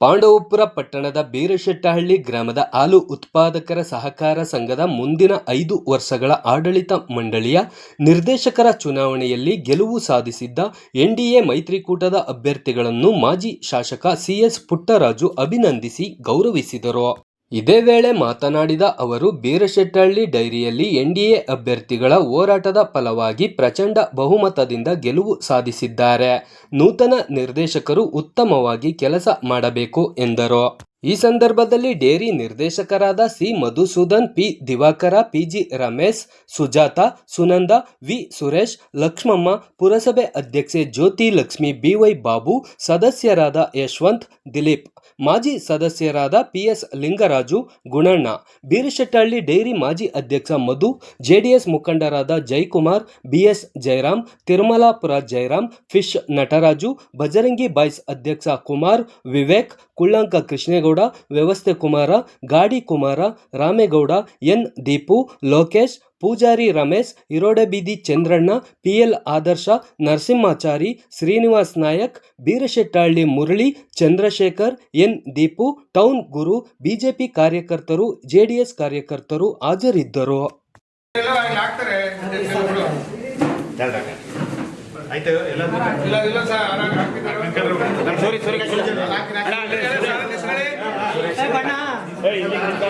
ಪಾಂಡವಪುರ ಪಟ್ಟಣದ ಬೀರಶೆಟ್ಟಹಳ್ಳಿ ಗ್ರಾಮದ ಹಾಲು ಉತ್ಪಾದಕರ ಸಹಕಾರ ಸಂಘದ ಮುಂದಿನ ಐದು ವರ್ಷಗಳ ಆಡಳಿತ ಮಂಡಳಿಯ ನಿರ್ದೇಶಕರ ಚುನಾವಣೆಯಲ್ಲಿ ಗೆಲುವು ಸಾಧಿಸಿದ್ದ ಎನ್ಡಿಎ ಮೈತ್ರಿಕೂಟದ ಅಭ್ಯರ್ಥಿಗಳನ್ನು ಮಾಜಿ ಶಾಸಕ ಸಿಎಸ್ ಪುಟ್ಟರಾಜು ಅಭಿನಂದಿಸಿ ಗೌರವಿಸಿದರು. ಇದೇ ವೇಳೆ ಮಾತನಾಡಿದ ಅವರು ಬೀರಶೆಟ್ಟಹಳ್ಳಿ ಡೈರಿಯಲ್ಲಿ ಎನ್ಡಿಎ ಅಭ್ಯರ್ಥಿಗಳ ಹೋರಾಟದ ಫಲವಾಗಿ ಪ್ರಚಂಡ ಬಹುಮತದಿಂದ ಗೆಲುವು ಸಾಧಿಸಿದ್ದಾರೆ. ನೂತನ ನಿರ್ದೇಶಕರು ಉತ್ತಮವಾಗಿ ಕೆಲಸ ಮಾಡಬೇಕು ಎಂದರು. ಈ ಸಂದರ್ಭದಲ್ಲಿ ಡೇರಿ ನಿರ್ದೇಶಕರಾದ C. Madhusudan, P. Diwakar PG Ramesh, Sujata, Sunanda, V. Suresh, Lakshmamma, ಪುರಸಭೆ ಅಧ್ಯಕ್ಷೆ ಜ್ಯೋತಿ, ಲಕ್ಷ್ಮಿ, ಬಿವೈ ಬಾಬು, ಸದಸ್ಯರಾದ ಯಶವಂತ್, ದಿಲೀಪ್, ಮಾಜಿ ಸದಸ್ಯರಾದ ಪಿಎಸ್ ಲಿಂಗರಾಜು, ಗುಣಣ್ಣ, ಬೀರಶೆಟ್ಟಹಳ್ಳಿ ಡೈರಿ ಮಾಜಿ ಅಧ್ಯಕ್ಷ ಮಧು, ಜೆಡಿಎಸ್ ಮುಖಂಡರಾದ Jaikumar, BS Jayaram Tirumalapura Jayaram fish Nataraju, Bajrangi boys ಅಧ್ಯಕ್ಷ ಕುಮಾರ್, ವಿವೇಕ್, ಕುಳ್ಳಂಕ ಕೃಷ್ಣೇಗೌಡ ವ್ಯವಸ್ಥೆ ಕುಮಾರ ಗಾಡಿ Kumara Ramegowda N Deepu Lokesh Pujari Ramesh Irodabeedi Chandranna PL Adarsha Narasimhachari Srinivas Nayak Beerashettahalli Murali Chandrashekar N Deepu town Guru BJP ಕಾರ್ಯಕರ್ತರು JDS ಕಾರ್ಯಕರ್ತರು ಹಾಜರಿದ್ದರು ಆಯ್ತು ಎಲ್ಲ ಇಲ್ಲ ಇಲ್ಲ sir. Sorry. Sir,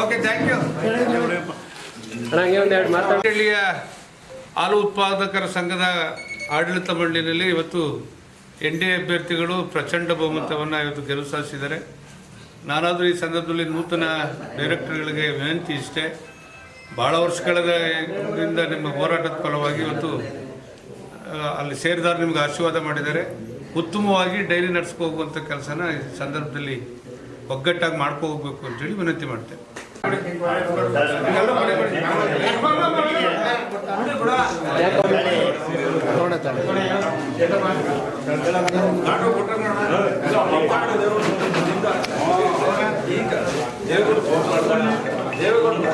okay thank you ಹಳ್ಳಿಯ ಹಾಲು ಉತ್ಪಾದಕರ ಸಂಘದ ಆಡಳಿತ ಮಂಡಳಿಯಲ್ಲಿ ಇವತ್ತು ಎನ್ ಡಿ ಎ ಅಭ್ಯರ್ಥಿಗಳು ಪ್ರಚಂಡ ಬಹುಮತವನ್ನು ಇವತ್ತು ಗೆಲುವು ಸಾಧಿಸಿದ್ದಾರೆ. ನಾನಾದರೂ ಈ ಸಂದರ್ಭದಲ್ಲಿ ನೂತನ ಡೈರೆಕ್ಟರ್ಗಳಿಗೆ ವಿನಂತಿ ಇಷ್ಟೇ. ಭಾಳ ವರ್ಷಗಳಿಂದ ನಿಮ್ಮ ಹೋರಾಟದ ಫಲವಾಗಿ ಇವತ್ತು ಅಲ್ಲಿ ಸೇರಿದಾರ ನಿಮ್ಗೆ ಆಶೀರ್ವಾದ ಮಾಡಿದ್ದಾರೆ. ಉತ್ತಮವಾಗಿ ಡೈರಿ ನಡೆಸ್ಕೋಗುವಂಥ ಕೆಲಸನ ಈ ಸಂದರ್ಭದಲ್ಲಿ ಒಗ್ಗಟ್ಟಾಗಿ ಮಾಡ್ಕೊ ಹೋಗ್ಬೇಕು ಅಂತೇಳಿ ವಿನಂತಿ ಮಾಡ್ತೇನೆ. దేవకొండ